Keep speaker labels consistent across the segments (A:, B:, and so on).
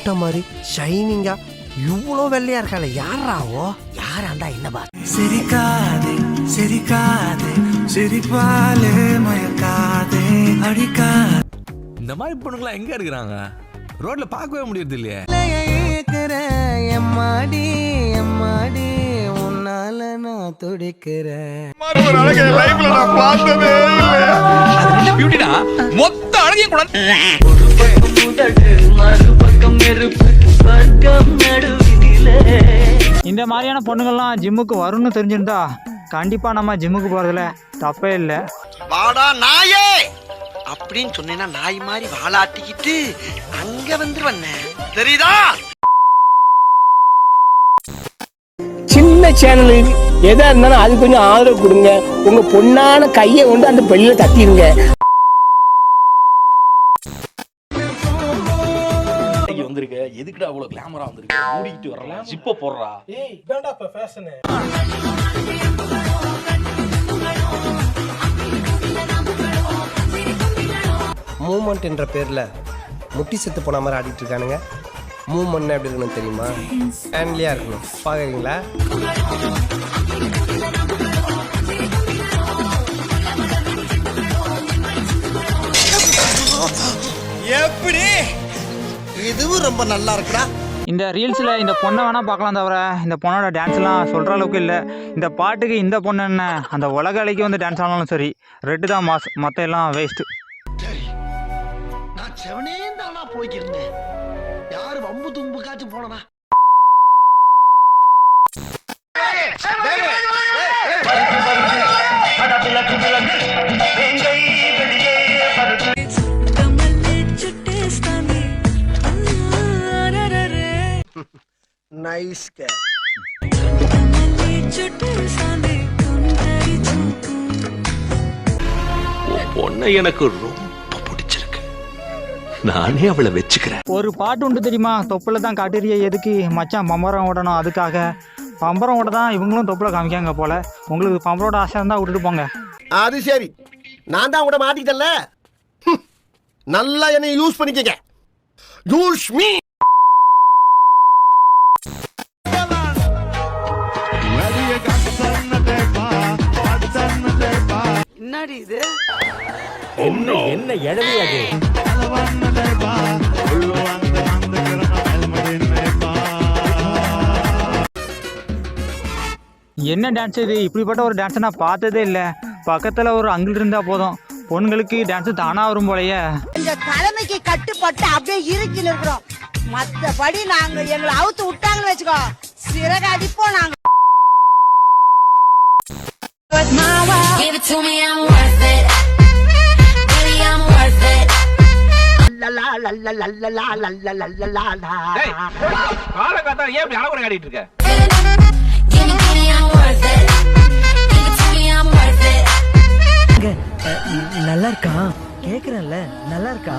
A: முட்டை மாதிரி ஷைனிங்கா இவ்வளோ வெள்ளையா இருக்காள யாராவோ யாராண்டா என்னப்பா
B: சிரிக்காதே சிரிக்காதே சிரிப்பாலே மயக்காதே அடிக்காதே
C: இந்த மாதிரி பொண்ணுங்களாம் எங்க இருக்கிறாங்க? ரோட்ல பார்க்கவே முடியறது இல்லையே
A: எம்மாடி எம்மாடி உன்னால நான் துடிக்கிறேன்.
C: மொத்த அழகிய கூட
D: இந்த மாதிரியான பொண்ணுங்கள்லாம் ஜிம்முக்கு வரும்னு தெரிஞ்சிருந்தா கண்டிப்பாக நம்ம ஜிம்முக்கு போகிறதுல தப்பே இல்லை.
A: வாடா நாயே! அப்படின்னு சொன்னேன்னா நாய் மாதிரி வாலாட்டிக்கிட்டு அங்க வந்துருவண்ண தெரியுதா?
E: சின்ன சேனல் எதா இருந்தாலும் அது கொஞ்சம் ஆதரவு கொடுங்க. உங்க பொண்ணான கையை கொண்டு அந்த பெல்லில தட்டிடுங்க
F: எதுக்குடா அவ்வளவு கிளாமரா வந்திருக்க மூடிக்கிட்டு வரலாம் ஜிப்ப போடுறா.
A: மூமெண்ட் என்ற பேர்ல முட்டி செத்து போன மாதிரி ஆடிட்டு இருக்கானுங்க. மூமெண்ட் எப்படி இருக்கணும் தெரியுமா? ஹேண்ட்லியா இருக்கணும். பாக்குறீங்களா? இதுவும் ரொம்ப நல்லா இருக்குடா
D: இந்த ரீல்ஸில் இந்த பொண்ணை வேணால் பார்க்கலாம் தவிர இந்த பொண்ணோட டான்ஸ்லாம் சொல்கிற அளவுக்கு இல்லை இந்த பாட்டுக்கு இந்த பொண்ணு என்ன அந்த உலக அலைக்கு வந்து டான்ஸ் ஆனாலும் சரி ரெட்டு தான் மாஸ் மற்ற எல்லாம் வேஸ்ட்டு
A: நான் செவனே தானா போய்க்கிருந்தேன் யாரு வம்பு தும்புக்காச்சும் போனனா நைஸ்
F: பொண்ணை எனக்கு ரொம்ப பிடிச்சிருக்கு. நானே அவளை வச்சுக்கிறேன்.
D: ஒரு பாட்டு உண்டு தெரியுமா? தொப்பில் தான் காட்டுறிய எதுக்கு? மச்சான் பம்பரம் ஓடணும் அதுக்காக. பம்பரம் ஓட தான் இவங்களும் தொப்பில் காமிக்காங்க போல். உங்களுக்கு பம்பரோட ஆசை இருந்தால் விட்டுட்டு போங்க.
A: அது சரி. நான் தான் கூட மாட்டிக்கிட்டேன்ல. ஹம். நல்லா என்னை யூஸ் பண்ணிக்கங்க. Use me. என்னடி இது?
D: என்ன டான்ஸ் இது? இப்படிப்பட்ட ஒரு டான்ஸை நான் பார்த்ததே இல்லை. பக்கத்தில் ஒரு அங்கிள் இருந்தால் போதும். பொண்ணுங்களுக்கு டான்ஸு தானாக வரும் போலயே.
G: இந்த தலைமைக்கு கட்டுப்பட்டு அப்படியே இருக்கில் இருக்கிறோம். மத்தபடி நாங்க எங்களை அவுத்து விட்டாங்கன்னு வச்சுக்கோ. சிறகு அடிப்போம் நாங்க
H: Give it to me, I'm worth it. Baby, I'm worth it.
F: காலகாத்தா ஏன் இப்படி அளவுரை ஆடிட்டு இருக்க
H: Give me, give me, I'm worth it. Give it to me, I'm worth it.
E: நல்லா இருக்கா கேக்குறேன்ல நல்லா இருக்கா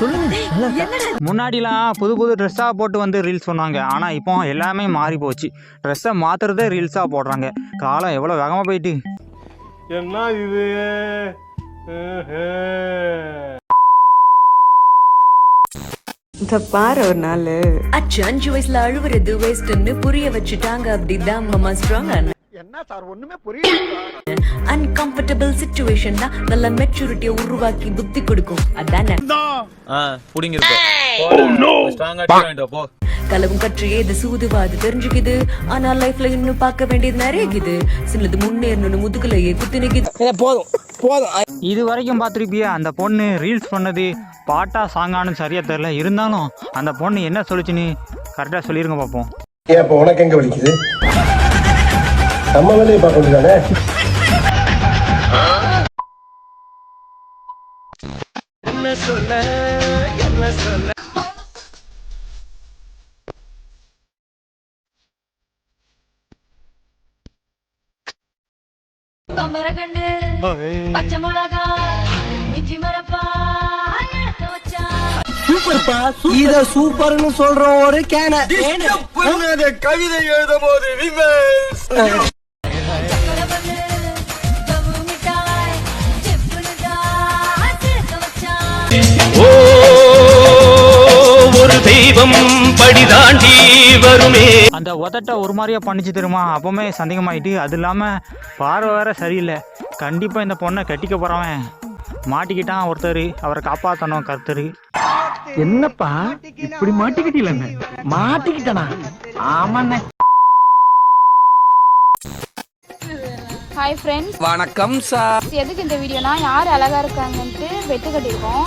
E: சொல்லுங்க நல்லா இருக்கா
D: முன்னாடிலாம் புது புது ட்ரெஸ்ஸாக போட்டு வந்து ரீல்ஸ் சொன்னாங்க ஆனால் இப்போ எல்லாமே மாறி போச்சு. ட்ரெஸ்ஸை மாற்றுறதே ரீல்ஸாக போடுறாங்க. காலம் எவ்வளோ வேகமாக போயிட்டு?
I: இந்த பாரு ஒரு நாள்.
J: அச்சு அஞ்சு வயசுல அழுவுறது வேஸ்ட்னு புரிய வச்சுட்டாங்க. அப்படிதான் மாமா ஸ்ட்ராங்
A: என்ன சார் ஒண்ணுமே புரியல
J: அன்கம்ஃபர்டபுள் சுச்சுவேஷன் தான் நல்ல மெச்சூரிட்டியை உருவாக்கி புத்தி கொடுக்கும். அதானே
F: போ
J: களவும் கற்று ஏது சூதுவாது தெரிஞ்சுக்குது. ஆனா லைஃப்ல இன்னும் பார்க்க வேண்டியது நிறைய இருக்குது சிலது முன்னேறணும்னு முதுகுலையே குத்து நிக்குது
E: போதும் போதும்.
D: இது வரைக்கும் பார்த்துருப்பியா? அந்த பொண்ணு ரீல்ஸ் பண்ணது பாட்டா சாங்கானு சரியாக தெரில இருந்தாலும் அந்த பொண்ணு என்ன சொல்லுச்சுன்னு கரெக்டாக சொல்லிருங்க பார்ப்போம்
A: உனக்கு எங்க வலிக்குது? நம்ம வேலையை பார்க்க வேண்டியதானே
H: பம்பரக்கண்டு, பச்சை மிளகா, இஞ்சி மரப்பா, எடுத்து வச்சா.
E: இத சூப்பர்னு சொல்றோம் ஒரு கேன.
A: கவிதை எழுதும் போது
F: தெய்வம்
E: அடி தாண்டி வருமே.
D: அந்த உதட்ட ஒரு மாதிரியா பண்ணிச்சு தெரியுமா? அப்பவுமே சந்தேகமாயிட்டு அது இல்லாமல் பார்வை வேற சரியில்லை. கண்டிப்பாக இந்த பொண்ணை கட்டிக்க போகிறவன் மாட்டிக்கிட்டான் ஒருத்தர் அவரை காப்பாற்றணும் கருத்தர்.
E: என்னப்பா? இப்படி மாட்டிக்கிட்டீங்க மாட்டிக்கிட்டனா? ஆமாண்ணே.
H: ஹாய் ஃப்ரெண்ட்ஸ்
A: வணக்கம் சார்
H: எதுக்கு இந்த வீடியோனா? யார் அழகா இருக்காங்கன்ட்டு வெட்டு கட்டியிருக்கோம்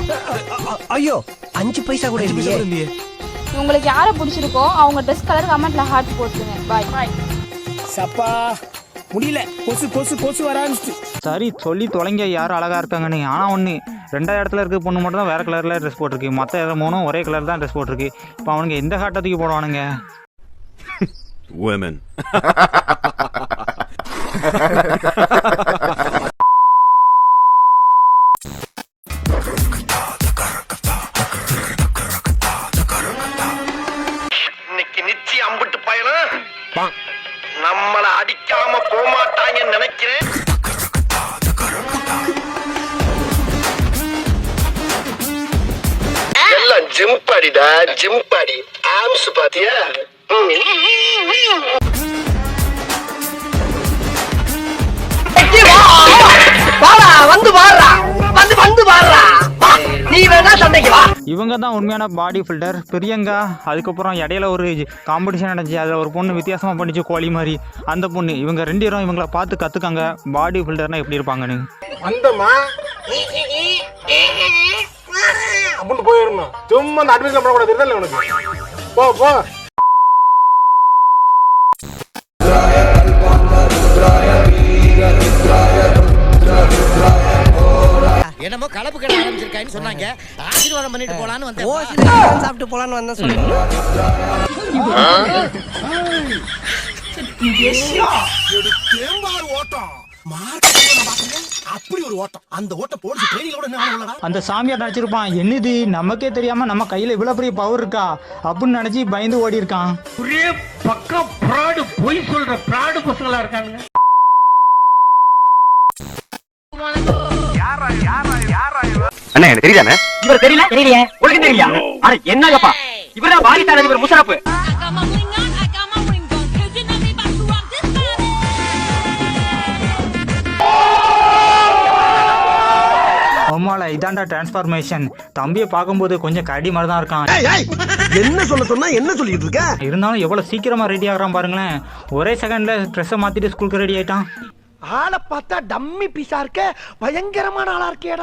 A: ஐயோ அஞ்சு பைசா கூட இல்லையே.
H: உங்களுக்கு யாரை பிடிச்சிருக்கோ அவங்க ட்ரெஸ் கலர் கமெண்ட்ல ஹார்ட் போட்டுருங்க. பாய் பாய்
E: சப்பா முடியல. கொசு கொசு கொசு வர
D: சரி சொல்லி தொலைங்க. யார் அழகாக இருக்காங்கன்னு ஆனால் ஒன்று ரெண்டாவது இடத்துல இருக்க பொண்ணு மட்டும் தான் வேறு கலரில் ட்ரெஸ் போட்டிருக்கு. மற்ற மூணும் ஒரே கலர் தான் ட்ரெஸ் போட்டிருக்கு. இப்போ அவனுங்க எந்த காட்டத்துக்கு போடுவானுங்க.
C: Women.
E: அடிக்காம போமாட்டாங்கன்னு நினைக்கிறேன். எல்லாம் ஜிம் பாடிடா ஜிம் பாடி ஆம்ஸ் பாத்தியா
G: வந்து வாடுறா வந்து வந்து வாடுறா நீ வேணா சண்டைக்கு வா.
D: இவங்க தான் உண்மையான பாடி ஃபில்டர் பிரியங்கா அதுக்கப்புறம் இடையில ஒரு காம்படிஷன் நடந்துச்சு. அதில் ஒரு பொண்ணு வித்தியாசமாக பண்ணிச்சு கோழி மாதிரி. அந்த பொண்ணு இவங்க ரெண்டு பேரும் இவங்கள பார்த்து கற்றுக்காங்க பாடி ஃபில்டர்னா எப்படி இருப்பாங்கன்னு.
E: வந்தமா அப்படின்னு போயிடணும். சும்மா அந்த அட்மிஷன் பண்ணக்கூடாது தெரியல உனக்கு. போ போ.
G: என்னமோ கலப்பு கடை ஆரம்பிச்சிருக்கான்னு சொன்னாங்க. ஆசீர்வாதம் பண்ணிட்டு போலான்னு வந்தேன்.
A: சாப்பிட்டு போலான்னு வந்தேன்
E: தேம்பார் ஓட்டம். மார்க்கெட் அப்படி ஒரு ஓட்டம். அந்த ஓட்டம் போட்டு ட்ரெயினோட என்ன ஆகலடா
D: அந்த சாமியார் நினச்சிருப்பான் என்னது? நமக்கே தெரியாமல் நம்ம கையில் இவ்வளோ பெரிய பவர் இருக்கா? அப்படின்னு நினச்சி பயந்து ஓடி இருக்கான்
E: ஒரே பக்கம் ப்ராடு பொய் சொல்ற ப்ராடு பசங்களா இருக்காங்க
F: அண்ணா எனக்கு தெரியுதானே
E: இவர் தெரியல? தெரியலையே. உனக்கு தெரியல அட என்னங்கப்பா? இவரா வாரிட்டான இவர் முசரப்பு
D: அம்மால இதாண்டா டிரான்ஸ்ஃபார்மேஷன் தம்பியை பார்க்கும்போது கொஞ்சம் கடி மாதிரி தான் இருக்கான்.
E: என்ன சொல்ல சொன்னா என்ன சொல்லிட்டு இருக்க?
D: இருந்தாலும் எவ்வளோ சீக்கிரமாக ரெடி ஆகிறான் பாருங்களேன். ஒரே செகண்டில் ட்ரெஸ்ஸை மாற்றிட்டு ஸ்கூலுக்கு ரெடி ஆயிட்டான்.
E: ஆளை பார்த்தா டம்மி பீஸா இருக்க பயங்கரமான ஆளா இருக்கேடா